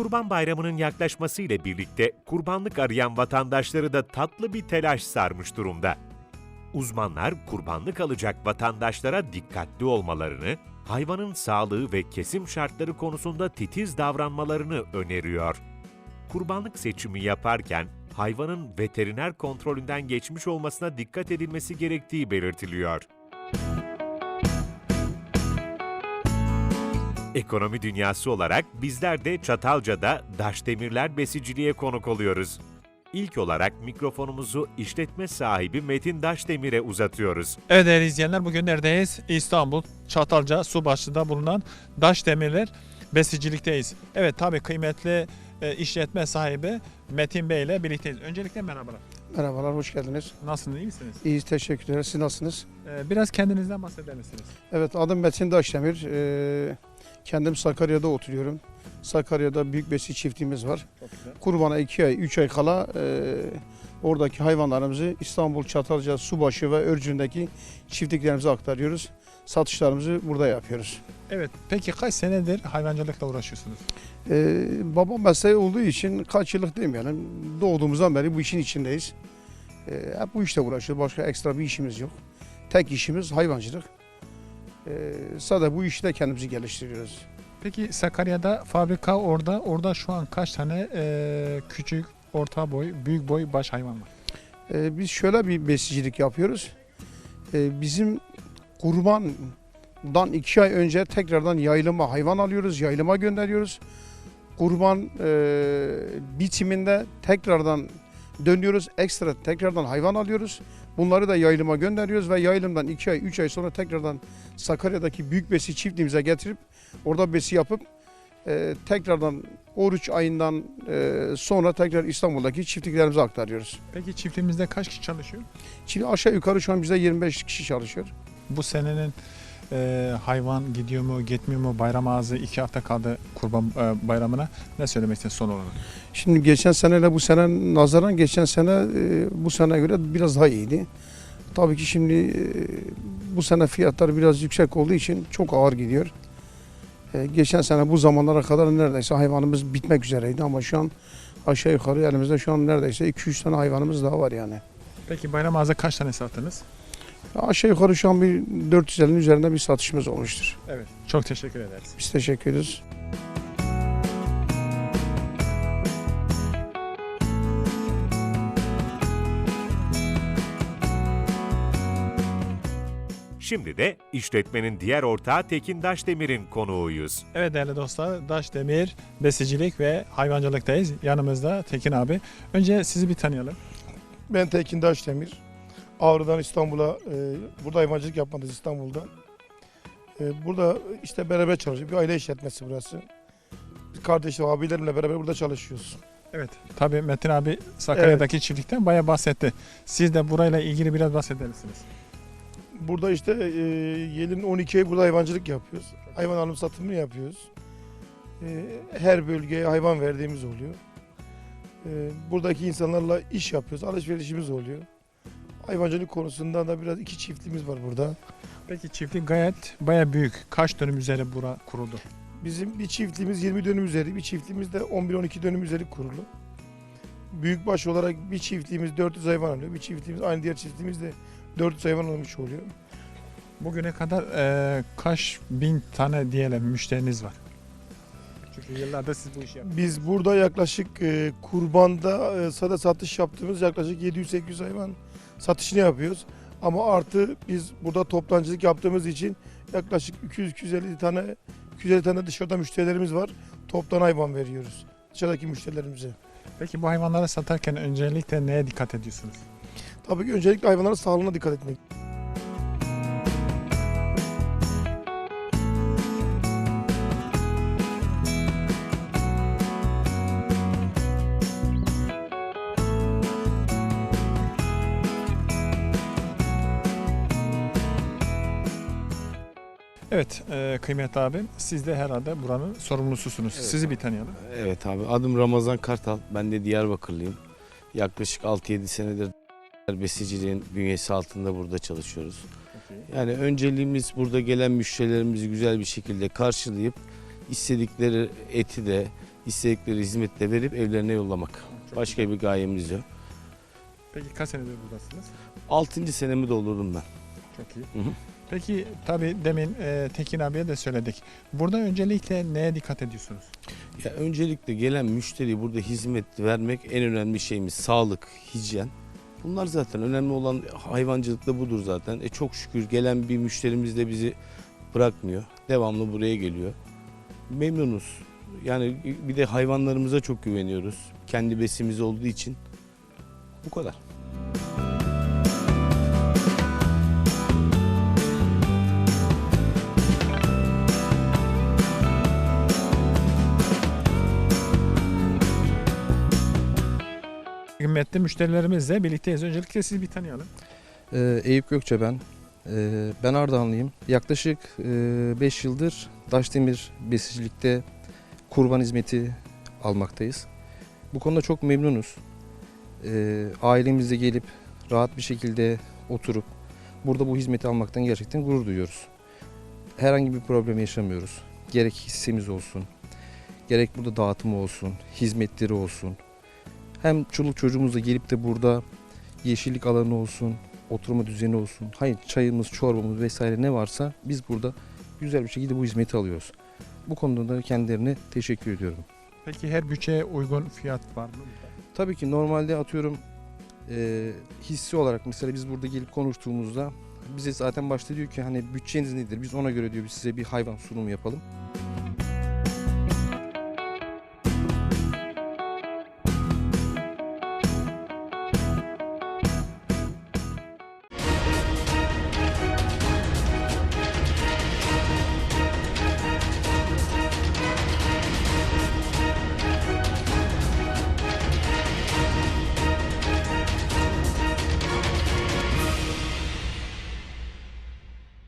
Kurban Bayramı'nın yaklaşmasıyla birlikte kurbanlık arayan vatandaşları da tatlı bir telaş sarmış durumda. Uzmanlar kurbanlık alacak vatandaşlara dikkatli olmalarını, hayvanın sağlığı ve kesim şartları konusunda titiz davranmalarını öneriyor. Kurbanlık seçimi yaparken hayvanın veteriner kontrolünden geçmiş olmasına dikkat edilmesi gerektiği belirtiliyor. Ekonomi dünyası olarak bizler de Çatalca'da Daşdemirler Besiciliğe konuk oluyoruz. İlk olarak mikrofonumuzu işletme sahibi Metin Daşdemir'e uzatıyoruz. Evet değerli izleyenler bugün neredeyiz? İstanbul Çatalca Subaşı'da bulunan Daş Demirler besicilikteyiz. Evet tabii kıymetli e, işletme sahibi Metin Bey ile birlikteyiz. Öncelikle merhabalar. Merhabalar, hoş geldiniz. Nasılsınız, iyi misiniz? İyi, teşekkür ederiz. Siz nasılsınız? E, biraz kendinizden bahseder misiniz? Evet, adım Metin Daşdemir. Ee, kendim Sakarya'da oturuyorum. Sakarya'da büyük besi çiftliğimiz var. Kurbana 2 ay, 3 ay kala e, oradaki hayvanlarımızı İstanbul, Çatalca, Subaşı ve Örcün'deki çiftliklerimize aktarıyoruz. Satışlarımızı burada yapıyoruz. Evet peki kaç senedir hayvancılıkla uğraşıyorsunuz? Ee, babam mesleği olduğu için kaç yıllık demeyelim, doğduğumuzdan beri bu işin içindeyiz. Ee, hep bu işte uğraşıyoruz. Başka ekstra bir işimiz yok. Tek işimiz hayvancılık. Ee, sadece bu işte kendimizi geliştiriyoruz. Peki Sakarya'da fabrika orada. Orada şu an kaç tane e, küçük, orta boy, büyük boy baş hayvan var? Ee, biz şöyle bir besicilik yapıyoruz. Ee, bizim kurbandan iki ay önce tekrardan yayılıma hayvan alıyoruz, yayılıma gönderiyoruz. Kurban e, bitiminde tekrardan dönüyoruz, ekstra tekrardan hayvan alıyoruz. Bunları da yayılıma gönderiyoruz ve yayılımdan iki ay, üç ay sonra tekrardan Sakarya'daki büyük besi çiftliğimize getirip orada besi yapıp e, tekrardan oruç ayından e, sonra tekrar İstanbul'daki çiftliklerimize aktarıyoruz. Peki çiftliğimizde kaç kişi çalışıyor? Şimdi aşağı yukarı şu an bizde 25 kişi çalışıyor. Bu senenin e, hayvan gidiyor mu gitmiyor mu bayram ağzı iki hafta kaldı kurban e, bayramına ne söylemek istiyorsun son olarak? Şimdi geçen seneyle bu sene nazaran geçen sene e, bu sene göre biraz daha iyiydi. Tabii ki şimdi e, bu sene fiyatlar biraz yüksek olduğu için çok ağır gidiyor. E, geçen sene bu zamanlara kadar neredeyse hayvanımız bitmek üzereydi ama şu an aşağı yukarı elimizde şu an neredeyse 2-3 tane hayvanımız daha var yani. Peki bayram ağzı kaç tane sattınız? Aşağı yukarı şu an bir 450'nin üzerinde bir satışımız olmuştur. Evet. Çok teşekkür ederiz. Biz teşekkür ederiz. Şimdi de işletmenin diğer ortağı Tekin Daşdemir'in konuğuyuz. Evet değerli dostlar Daş Demir besicilik ve hayvancılıktayız. Yanımızda Tekin abi. Önce sizi bir tanıyalım. Ben Tekin Daşdemir. Ağrı'dan İstanbul'a, e, burada hayvancılık yapmadayız İstanbul'da. E, burada işte beraber çalışıyoruz. Bir aile işletmesi burası. Biz kardeşim, abilerimle beraber burada çalışıyoruz. Evet. Tabii Metin abi Sakarya'daki çiftlikten bayağı bahsetti. Siz de burayla ilgili biraz bahseder misiniz? Burada işte e, yılın 12 ay burada hayvancılık yapıyoruz. Hayvan alım satımını yapıyoruz. E, her bölgeye hayvan verdiğimiz oluyor. E, buradaki insanlarla iş yapıyoruz, alışverişimiz oluyor. Hayvancılık konusunda da biraz iki çiftliğimiz var burada. Peki çiftlik gayet bayağı büyük. Kaç dönüm üzeri bura kuruldu? Bizim bir çiftliğimiz 20 dönüm üzeri, bir çiftliğimiz de 11-12 dönüm üzeri kurulu. Büyükbaş olarak bir çiftliğimiz 400 hayvan alıyor. Bir çiftliğimiz aynı diğer çiftliğimiz de 400 hayvan almış oluyor. Bugüne kadar eee, kaç bin tane diyelim müşteriniz var? Çünkü yıllarda siz bu işi yapıyorsunuz. Biz burada yaklaşık e, kurbanda e, sada satış yaptığımız yaklaşık 700-800 hayvan satışını yapıyoruz. Ama artı biz burada toptancılık yaptığımız için yaklaşık 200-250 tane 250 tane dışarıda müşterilerimiz var. Toptan hayvan veriyoruz dışarıdaki müşterilerimize. Peki bu hayvanları satarken öncelikle neye dikkat ediyorsunuz? Tabii ki öncelikle hayvanların sağlığına dikkat etmek. Evet eee kıymetli abi siz de herhalde buranın sorumlususunuz. Evet. Sizi bir tanıyalım. Evet abi adım Ramazan Kartal. Ben de Diyarbakırlıyım. Yaklaşık 6-7 senedir besiciliğin bünyesi altında burada çalışıyoruz. Yani önceliğimiz burada gelen müşterilerimizi güzel bir şekilde karşılayıp istedikleri eti de istedikleri hizmeti de verip evlerine yollamak. Başka bir gayemiz yok. Peki kaç senedir buradasınız? 6. senemi doldurdum ben. Çok iyi. Hı hı. Peki tabii demin e, Tekin abiye de söyledik. Burada öncelikle neye dikkat ediyorsunuz? Ya öncelikle gelen müşteriye burada hizmet vermek en önemli şeyimiz. Sağlık, hijyen. Bunlar zaten önemli olan hayvancılıkta budur zaten. E çok şükür gelen bir müşterimiz de bizi bırakmıyor. Devamlı buraya geliyor. Memnunuz. Yani bir de hayvanlarımıza çok güveniyoruz. Kendi besimiz olduğu için. Bu kadar. Kıymetli müşterilerimizle birlikteyiz. Öncelikle sizi bir tanıyalım. Ee, Eyüp Gökçe ben. Ee, ben Ardahanlıyım. Yaklaşık 5 yıldır Daşdemir besicilikte kurban hizmeti almaktayız. Bu konuda çok memnunuz. Ee, ailemizle gelip rahat bir şekilde oturup burada bu hizmeti almaktan gerçekten gurur duyuyoruz. Herhangi bir problem yaşamıyoruz. Gerek hissemiz olsun, gerek burada dağıtımı olsun, hizmetleri olsun. Hem çoluk çocuğumuzla gelip de burada yeşillik alanı olsun, oturma düzeni olsun. Hayır çayımız, çorbamız vesaire ne varsa biz burada güzel bir şekilde bu hizmeti alıyoruz. Bu konuda da kendilerine teşekkür ediyorum. Peki her bütçeye uygun fiyat var mı? Tabii ki normalde atıyorum e, hissi olarak mesela biz burada gelip konuştuğumuzda bize zaten başta diyor ki hani bütçeniz nedir biz ona göre diyor biz size bir hayvan sunumu yapalım.